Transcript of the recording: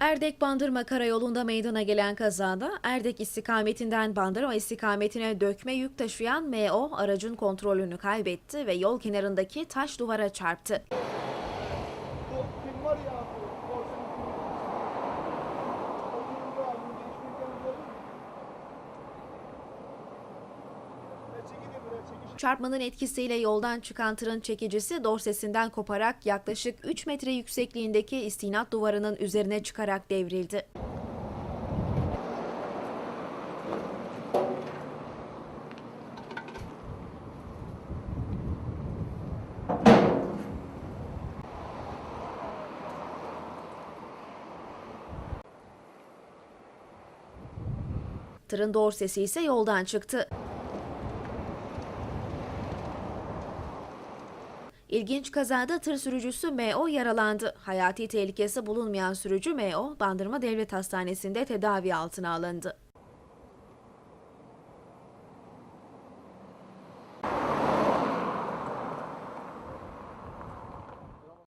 Erdek Bandırma Karayolu'nda meydana gelen kazada Erdek istikametinden Bandırma istikametine dökme yük taşıyan MO aracın kontrolünü kaybetti ve yol kenarındaki taş duvara çarptı. Film var ya Çarpmanın etkisiyle yoldan çıkan tırın çekicisi dorsesinden koparak yaklaşık 3 metre yüksekliğindeki istinat duvarının üzerine çıkarak devrildi. Tırın dorsesi ise yoldan çıktı. İlginç kazada tır sürücüsü MO yaralandı. Hayati tehlikesi bulunmayan sürücü MO, Bandırma Devlet Hastanesi'nde tedavi altına alındı.